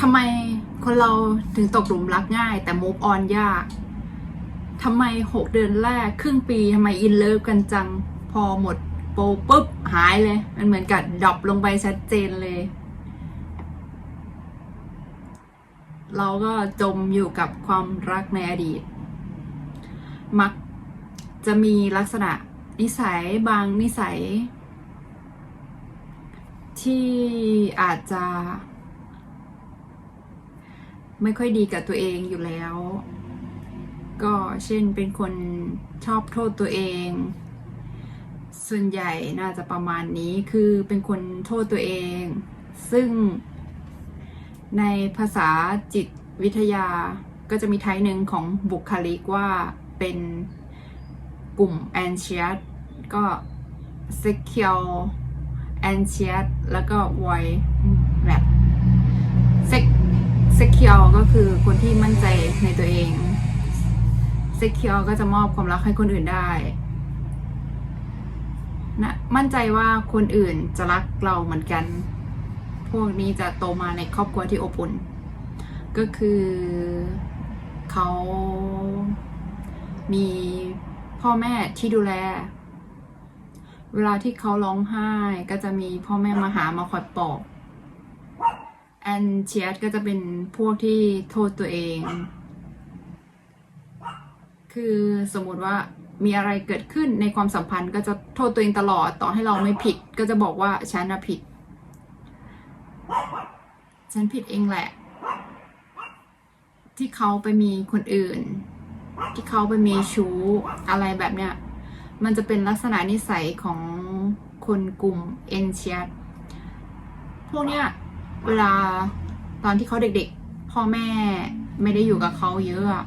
ทำไมคนเราถึงตกหลุมรักง่าย แต่ move on ยากทำไมหกเดือนแรกครึ่งปีทำไมอินเลิฟกันจังพอหมดโปรปุ๊บหายเลย มันเหมือนกับดรอปลงไปชัดเจนเลย เราก็จมอยู่กับความรักในอดีต มักจะมีลักษณะนิสัยบางนิสัย ที่อาจจะ ไม่ค่อยดีกับตัวเองอยู่แล้ว ก็เช่นเป็นคนชอบโทษตัวเอง ส่วนใหญ่น่าจะประมาณนี้คือเป็นคนโทษตัวเอง ซึ่งในภาษาจิตวิทยาก็จะมีไทป์หนึ่งของบุคลิกว่าเป็นกลุ่ม anxious ก็ secure anxious แล้วก็ void secure ก็คือคนที่มั่นใจในตัวเอง secure ก็จะมอบความรักให้คนอื่นได้นะมั่นใจว่าคนอื่นจะรักเราเหมือนกัน พวกนี้จะโตมาในครอบครัวที่อบอุ่น ก็คือเขามีพ่อแม่ที่ดูแล เวลาที่เขาร้องไห้ก็จะมีพ่อแม่มาหามาคอยปลอบ แอนเชียสก็จะเป็นพวกที่โทษตัวเอง คือสมมุติว่ามีอะไรเกิดขึ้นในความสัมพันธ์ก็จะโทษตัวเองตลอดต่อให้เราไม่ผิด ก็จะบอกว่าฉันนะผิด ฉันผิดเองแหละ ที่เขาไปมีคนอื่น ที่เขาไปมีชู้อะไรแบบเนี้ยมันจะเป็นลักษณะนิสัยของคนกลุ่มเอนเชียสพวกเนี้ย เวลาตอนที่เขาเด็กๆ พ่อแม่ไม่ได้อยู่กับเขาเยอะอะ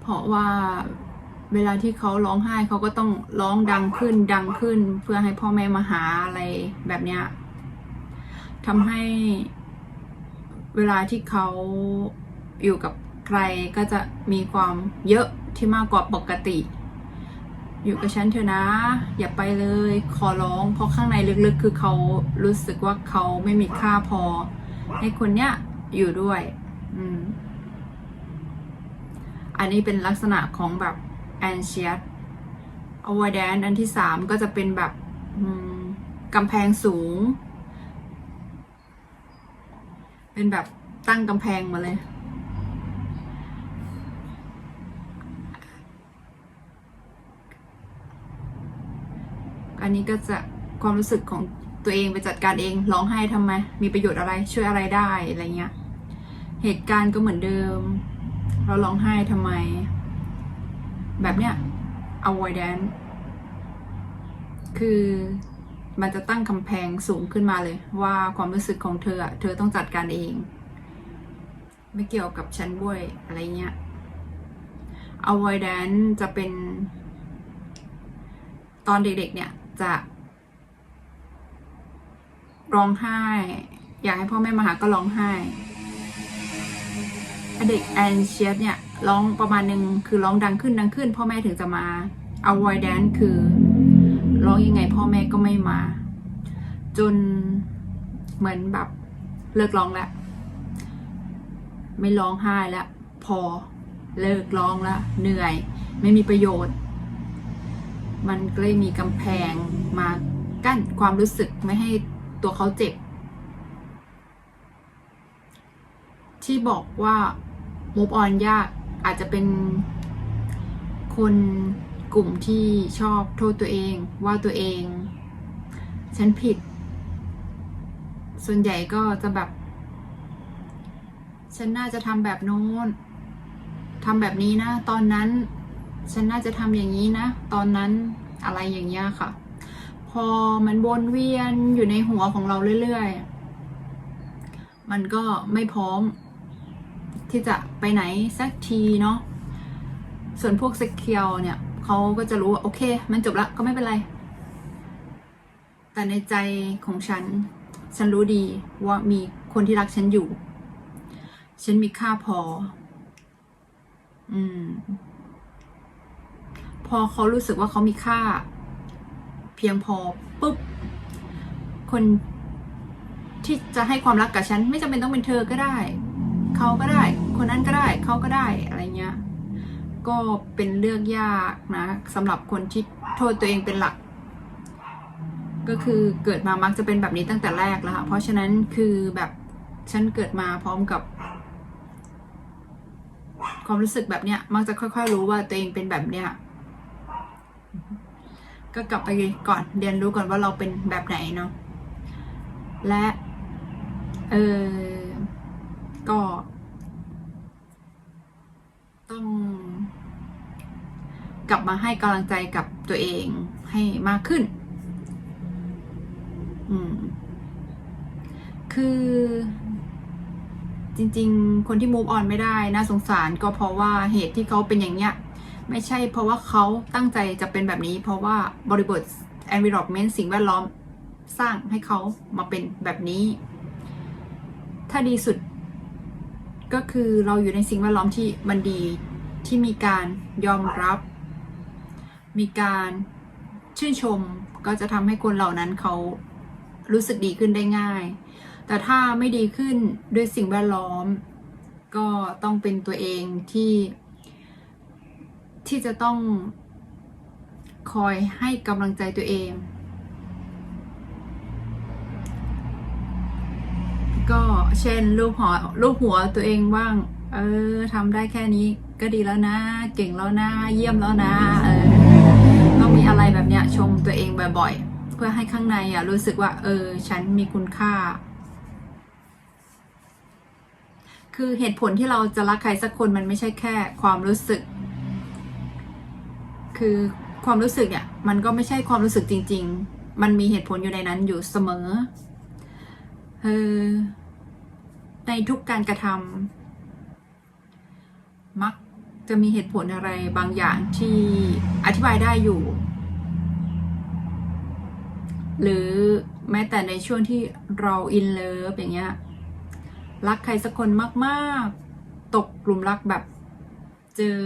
เพราะว่าเวลาที่เขาร้องไห้เขาก็ต้องร้องดังขึ้นดังขึ้น เพื่อให้พ่อแม่มาหาอะไรแบบเนี้ยทำให้เวลาที่เขาอยู่กับใครก็จะมีความเยอะที่มากกว่าปกติ อยู่กับฉันเถอะนะ อย่าไปเลยขอร้องเพราะข้างในลึกๆ คือเขารู้สึกว่าเขาไม่มีค่าพอ ให้คนเนี้ยอยู่ด้วย อืม อันนี้เป็นลักษณะของแบบ anxious avoidance อันที่สามก็จะเป็นแบบกำแพงสูง เป็นแบบตั้งกำแพงมาเลย อันนี้ก็จะความรู้สึกของตัวเองไปจัดการเองร้องไห้ทำไม มีประโยชน์อะไรช่วยอะไรได้อะไรเงี้ย เหตุการณ์ก็เหมือนเดิม เราร้องไห้ทำไม แบบเนี้ย avoidance คือมันจะตั้งกำแพงสูงขึ้นมาเลย ว่าความรู้สึกของเธออะเธอต้องจัดการเอง ไม่เกี่ยวกับฉันด้วยอะไรเงี้ย avoidance จะเป็น ตอนเด็กๆเนี่ย จะ ร้องไห้ อยากให้พ่อแม่มาหาก็ร้องไห้เด็กแอนเชียสเนี่ยร้องประมาณหนึ่งคือร้องดังขึ้นดังขึ้น พ่อแม่ถึงจะมา avoidance คือ ร้องยังไงพ่อแม่ก็ไม่มา จนเหมือนแบบเลิกร้องแล้วไม่ร้องไห้แล้วพอเลิกร้องแล้วเหนื่อย ไม่มีประโยชน์ มันก็เลยมีกำแพงมากั้นความรู้สึกไม่ให้ตัวเขาเจ็บ ที่บอกว่า move on ยากอาจจะเป็นคนกลุ่มที่ชอบโทษตัวเอง ว่าตัวเอง ฉันผิด ส่วนใหญ่ก็จะแบบ ฉันน่าจะทำแบบโน้นทำแบบนี้นะ ตอนนั้น ฉันน่าจะทำอย่างนี้นะ ตอนนั้นอะไรอย่างเงี้ยค่ะ พอมันวนเวียนอยู่ในหัวของเราเรื่อยๆ มันก็ไม่พร้อม ที่จะไปไหนสักทีเนาะ ส่วนพวกเซ็กเคียวเนี่ยเขาก็จะรู้ว่าโอเค มันจบละก็ไม่เป็นไร แต่ในใจของฉัน ฉันรู้ดีว่ามีคนที่รักฉันอยู่ ฉันมีค่าพอ อืม พอเขารู้สึกว่าเขามีค่า เพียงพอปุ๊บ คนที่จะให้ความรักกับฉัน ไม่จำเป็นต้องเป็นเธอก็ได้ เขาก็ได้ คนนั้นก็ได้ เขาก็ได้อะไรเงี้ย ก็เป็นเรื่องยากนะสำหรับคนที่โทษตัวเองเป็นหลัก ก็คือเกิดมามักจะเป็นแบบนี้ตั้งแต่แรกแล้วค่ะ เพราะฉะนั้นคือแบบฉันเกิดมาพร้อมกับความรู้สึกแบบเนี้ยมักจะค่อย ๆ รู้ว่าตัวเองเป็นแบบเนี้ย ก็กลับไปก่อนเรียนรู้ก่อนว่าเราเป็นแบบไหนเนาะและเออก็ ต้อง กลับมาให้กำลังใจกับตัวเองให้มากขึ้น อืม คือจริง ๆ คนที่ move on ไม่ได้น่าสงสารก็เพราะว่าเหตุที่เขาเป็นอย่างเนี้ย ไม่ใช่เพราะว่าเขาตั้งใจจะเป็นแบบนี้ เพราะว่าบริบท environment สิ่งแวดล้อมสร้างให้เขามาเป็นแบบนี้ ถ้าดีสุดก็คือเราอยู่ในสิ่งแวดล้อมที่มันดีที่มีการยอมรับ มีการชื่นชมก็จะทำให้คนเหล่านั้นเขารู้สึกดีขึ้นได้ง่าย แต่ถ้าไม่ดีขึ้นด้วยสิ่งแวดล้อม ก็ต้องเป็นตัวเองที่ ที่จะต้องคอยให้กำลังใจตัวเอง ก็เช่นรูปหัวรูปหัวตัวเองบ้าง เออทำได้แค่นี้ก็ดีแล้วนะ เก่งแล้วนะ เยี่ยมแล้วนะ เออต้องมีอะไรแบบเนี้ยชมตัวเองบ่อย ๆ เพื่อให้ข้างในอะรู้สึกว่า เออ ฉันมีคุณค่า คือเหตุผลที่เราจะรักใครสักคนมันไม่ใช่แค่ความรู้สึก คือความรู้สึกเนี่ยมันก็ไม่ใช่ความรู้สึกจริง ๆ มันมีเหตุผลอยู่ในนั้นอยู่เสมอเออในทุกการกระทำมักจะมีเหตุผลอะไรบางอย่างที่อธิบายได้อยู่ หรือแม้แต่ในช่วงที่เราอินเลิฟอย่างเงี้ยรักใครสักคนมาก ๆ ตกกลุ่มรักแบบเจอ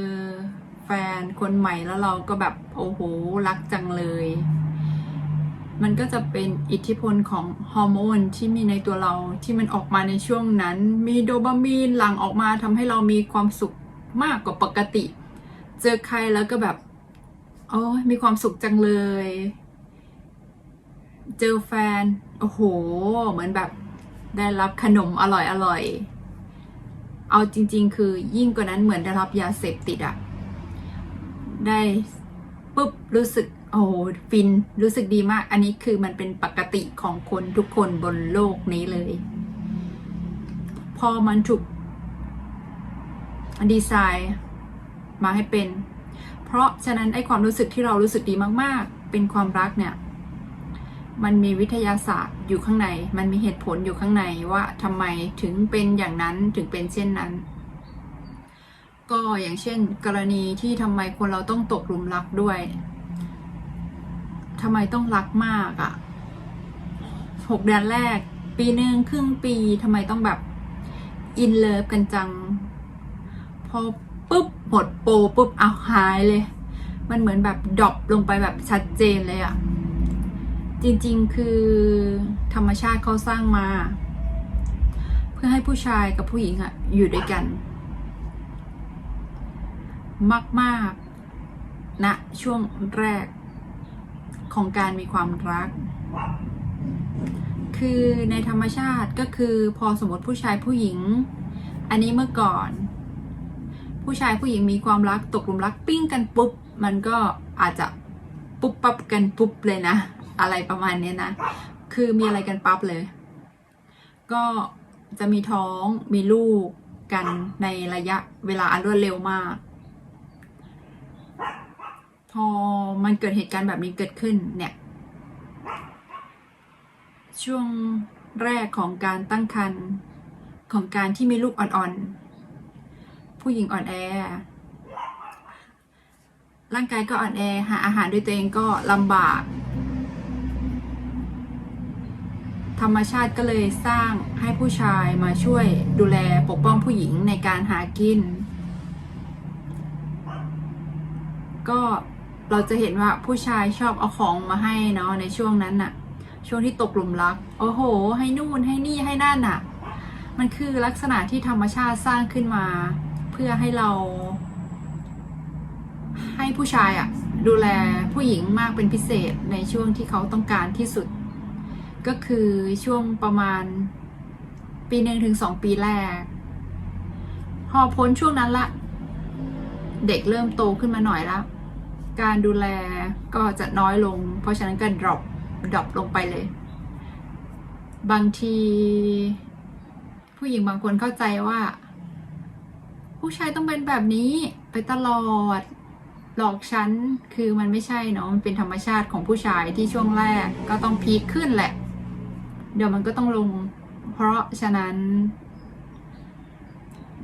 แฟนคนใหม่แล้วเราก็แบบโอ้โหรักจังเลย มันก็จะเป็นอิทธิพลของฮอร์โมนที่มีในตัวเราที่มันออกมาในช่วงนั้น มีโดปามีนหลั่งออกมาทำให้เรามีความสุขมากกว่าปกติ เจอใครแล้วก็แบบโอ้ยมีความสุขจังเลย เจอแฟน โอ้โห เหมือนแบบได้รับขนมอร่อยอร่อย เอาจริง ๆ คือยิ่งกว่านั้นเหมือนได้รับยาเสพติดอะ ได้ปุ๊บรู้สึกโอ้ฟินรู้สึกดีมาก อันนี้คือมันเป็นปกติของคนทุกคนบนโลกนี้เลย พอมันถูกดีไซน์มาให้เป็น เพราะฉะนั้นไอ้ความรู้สึกที่เรารู้สึกดีมาก ๆ เป็นความรักเนี่ย มันมีวิทยาศาสตร์อยู่ข้างใน มันมีเหตุผลอยู่ข้างในว่าทำไมถึงเป็นอย่างนั้นถึงเป็นเช่นนั้น ก็อย่างเช่น กรณีที่ทำไมคนเราต้องตกหลุมรักด้วยทำไมต้องรักมากอะ่ะหกเดือนแรก ปีหนึ่งครึ่งปีทำไมต้องแบบอินเลิฟกันจัง พอปุ๊บหมดโปรปุ๊บเอาหายเลย มันเหมือนแบบดรอปลงไปแบบชัดเจนเลยอะ่ะ จริงๆคือธรรมชาติเขาสร้างมา เพื่อให้ผู้ชายกับผู้หญิงอะอยู่ด้วยกัน มากๆณนะช่วงแรกของการมีความรัก คือในธรรมชาติก็คือพอสมมติผู้ชายผู้หญิง อันนี้เมื่อก่อน ผู้ชายผู้หญิงมีความรักตกหลุมรักปิ้งกันปุ๊บ มันก็อาจจะปุ๊บปั๊บกันปุ๊บเลยนะ อะไรประมาณนี้นะ คือมีอะไรกันปั๊บเลย ก็จะมีท้องมีลูกกันในระยะเวลาอันรวดเร็วมาก พอมันเกิดเหตุการณ์แบบนี้เกิดขึ้นเนี่ย ช่วงแรกของการตั้งครรภ์ของการที่มีลูกอ่อนๆ ผู้หญิงอ่อนแอ ร่างกายก็อ่อนแอ หาอาหารด้วยตัวเองก็ลำบาก ธรรมชาติก็เลยสร้างให้ผู้ชายมาช่วยดูแลปกป้องผู้หญิงในการหากิน ก็ เราจะเห็นว่าผู้ชายชอบเอาของมาให้เนาะในช่วงนั้นน่ะ ช่วงที่ตกหลุมรัก โอ้โห ให้นู่นให้นี่ให้นั่นอะ มันคือลักษณะที่ธรรมชาติสร้างขึ้นมา เพื่อให้เรา ให้ผู้ชายอะดูแลผู้หญิงมากเป็นพิเศษในช่วงที่เขาต้องการที่สุด ก็คือช่วงประมาณปีหนึ่งถึงสองปีแรก พอพ้นช่วงนั้นละ เด็กเริ่มโตขึ้นมาหน่อยแล้ว การดูแลก็จะน้อยลง เพราะฉะนั้นก็ดรอปดรอปลงไปเลย บางที ผู้หญิงบางคนเข้าใจว่า ผู้ชายต้องเป็นแบบนี้ไปตลอดหลอกฉันคือมันไม่ใช่เนาะมันเป็นธรรมชาติของผู้ชายที่ช่วงแรกก็ต้องพีคขึ้นแหละ เดี๋ยวมันก็ต้องลง เพราะฉะนั้น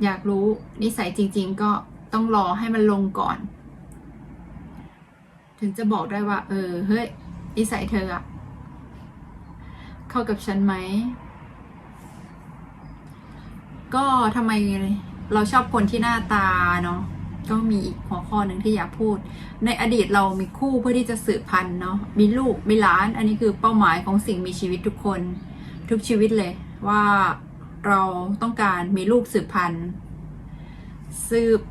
อยากรู้นิสัยจริง ๆ ก็ต้องรอให้มันลงก่อน ถึงจะบอกได้ว่า เออ เฮ้ยนิสัยเธออะเข้ากับฉันไหม ก็ทำไมเราชอบคนที่หน้าตาเนาะก็มีอีกหัวข้อหนึ่งที่อยากพูด ในอดีตเรามีคู่เพื่อที่จะสืบพันธุ์เนาะมีลูกมีหลาน อันนี้คือเป้าหมายของสิ่งมีชีวิตทุกคน ทุกชีวิตเลย ว่าเราต้องการมีลูกสืบพันธุ์สืบ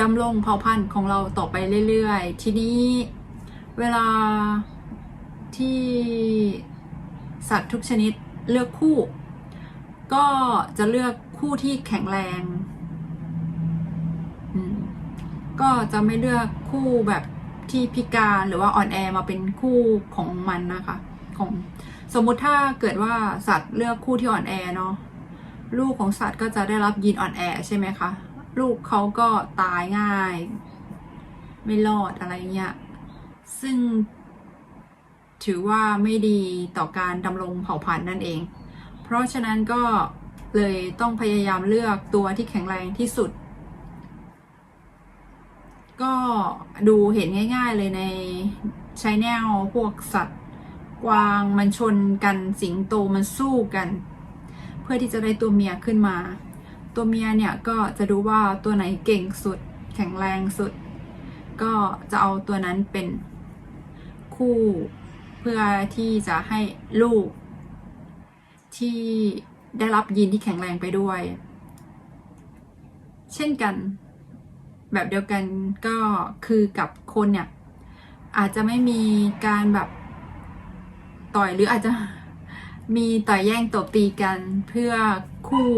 ดำรงเผ่าพันธุ์ของเราต่อไปเรื่อยๆ ทีนี้เวลาที่สัตว์ทุกชนิดเลือกคู่ ก็จะเลือกคู่ที่แข็งแรงก็จะไม่เลือกคู่แบบที่พิการหรือว่าอ่อนแอมาเป็นคู่ของมันนะคะของสมมุติถ้าเกิดว่าสัตว์เลือกคู่ที่อ่อนแอเนาะลูกของสัตว์ก็จะได้รับยีนอ่อนแอใช่ไหมคะ ลูกเขาก็ตายง่าย ไม่รอดอะไรเงี้ย ซึ่ง ถือว่าไม่ดีต่อการดำรงเผ่าพันธุ์นั่นเอง เพราะฉะนั้นก็เลยต้องพยายามเลือกตัวที่แข็งแรงที่สุด ก็ดูเห็นง่ายๆเลยในชแนลพวกสัตว์กวางมันชนกันสิงโตมันสู้กัน เพื่อที่จะได้ตัวเมียขึ้นมา ตัวเมียเนี่ยก็จะดูว่าตัวไหนเก่งสุด แข็งแรงสุด ก็จะเอาตัวนั้นเป็นคู่เพื่อที่จะให้ลูก ที่ได้รับยีนที่แข็งแรงไปด้วย เช่นกัน แบบเดียวกันก็คือกับคนเนี่ย อาจจะไม่มีการแบบต่อยหรืออาจจะมีต่อยแย่งตบตีกันเพื่อคู่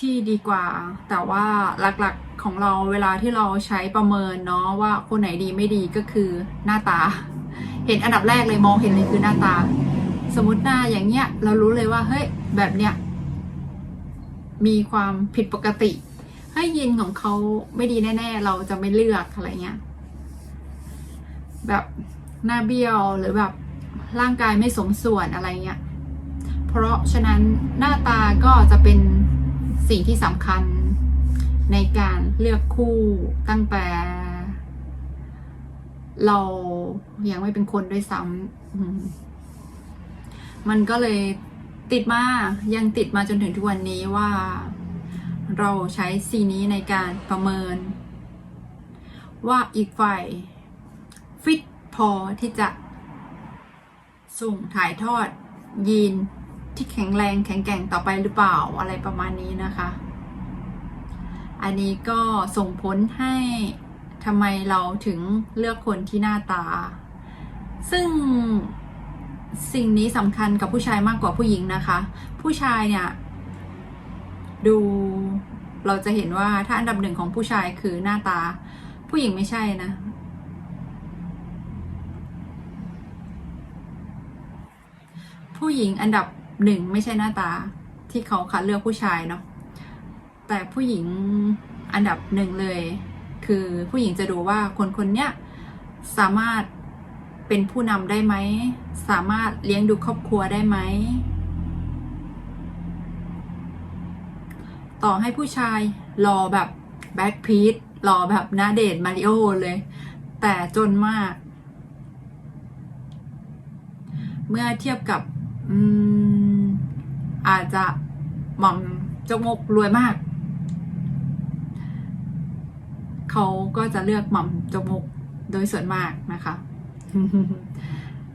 ที่ดีกว่า แต่ว่าหลักๆของเราเวลาที่เราใช้ประเมินเนาะว่าคนไหนดีไม่ดีก็คือหน้าตา เห็นอันดับแรกเลยมองเห็นเลยคือหน้าตา สมมติหน้าอย่างเงี้ยเรารู้เลยว่าเฮ้ยแบบเนี้ยมีความผิดปกติให้ยินของเขาไม่ดีแน่ ๆ เราจะไม่เลือกอะไรเงี้ยแบบหน้าเบี้ยวหรือแบบร่างกายไม่สมส่วนอะไรเงี้ยเพราะฉะนั้นหน้าตาก็จะเป็น สิ่งที่สำคัญในการเลือกคู่ตั้งแต่ เรายังไม่เป็นคนด้วยซ้ำมมันก็เลยติดมายังติดมาจนถึงทุกวันนี้ว่า เราใช้สีนี้ในการประเมิน ว่าอีกฝ่ายฟิตพอที่จะส่งถ่ายทอดยีน ที่แข็งแรงแข็งแกร่งต่อไปหรือเปล่าอะไรประมาณนี้นะคะ อันนี้ก็ส่งผลให้ทำไมเราถึงเลือกคนที่หน้าตา ซึ่งสิ่งนี้สำคัญกับผู้ชายมากกว่าผู้หญิงนะคะ ผู้ชายเนี่ย ดูเราจะเห็นว่าถ้าอันดับหนึ่งของผู้ชายคือหน้าตา ผู้หญิงไม่ใช่นะ ผู้หญิงอันดับ หนึ่งไม่ใช่หน้าตาที่เขาคัดเลือกผู้ชายเนาะแต่ผู้หญิงอันดับหนึ่งเลย คือผู้หญิงจะดูว่าคนคนเนี้ยสามารถเป็นผู้นำได้ไหม สามารถเลี้ยงดูครอบครัวได้ไหม ต่อให้ผู้ชายรอแบบแบ็คพีทรอแบบนาเดทมาริโอเลย แต่จนมาก เมื่อเทียบกับ อืม อาจจะหม่อมจกมกรวยมาก เขาก็จะเลือกหม่อมจกมกโดยส่วนมากนะคะ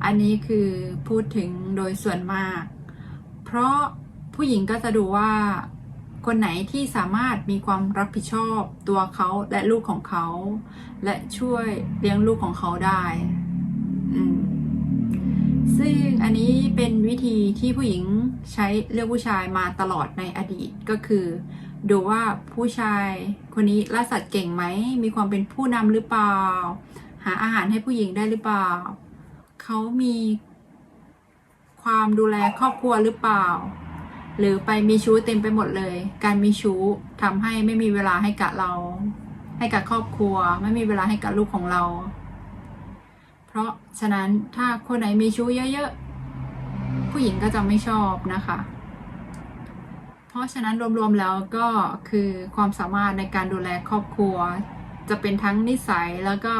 อันนี้คือพูดถึงโดยส่วนมาก เพราะผู้หญิงก็จะดูว่าคนไหนที่สามารถมีความรับผิดชอบตัวเขาและลูกของเขา และช่วยเลี้ยงลูกของเขาได้ อืม ซึ่งอันนี้เป็นวิธีที่ผู้หญิงใช้เลือกผู้ชายมาตลอดในอดีตก็คือ ดูว่าผู้ชายคนนี้ล่าสัตว์เก่งไหม มีความเป็นผู้นำหรือเปล่า หาอาหารให้ผู้หญิงได้หรือเปล่า เขามีความดูแลครอบครัวหรือเปล่า หรือไปมีชู้เต็มไปหมดเลย การมีชู้ทำให้ไม่มีเวลาให้กับเรา ให้กับครอบครัว ไม่มีเวลาให้กับลูกของเรา ราะฉะนั้นถ้าคนไหนมีชู้เยอะๆ ผู้หญิงก็จะไม่ชอบนะคะ เพราะฉะนั้นรวมๆแล้วก็คือความสามารถในการดูแลครอบครัว จะเป็นทั้งนิสัยแล้วก็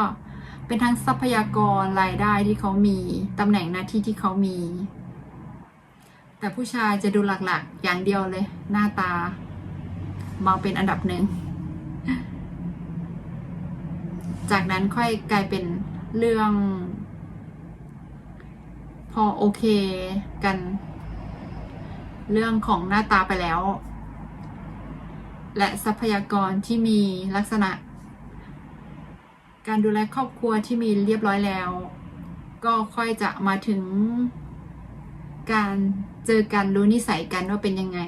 เป็นทั้งทรัพยากรรายได้ที่เขามีตำแหน่งหน้าที่ที่เขามี แต่ผู้ชายจะดูหลักๆ อย่างเดียวเลย หน้าตามาเป็นอันดับหนึ่งจากนั้นค่อยกลายเป็น เรื่อง พอโอเคกัน เรื่องของหน้าตาไปแล้ว และทรัพยากรที่มีลักษณะ การดูแลครอบครัวที่มีเรียบร้อยแล้ว ก็ค่อยจะมาถึงการเจอกันรู้นิสัยกันว่าเป็นยังไง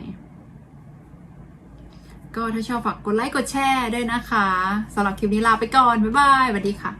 ก็ถ้าชอบฝากกดไลค์กดแชร์ด้วยนะคะสำหรับคลิปนี้ลาไปก่อน บ๊ายบายสวัสดีค่ะ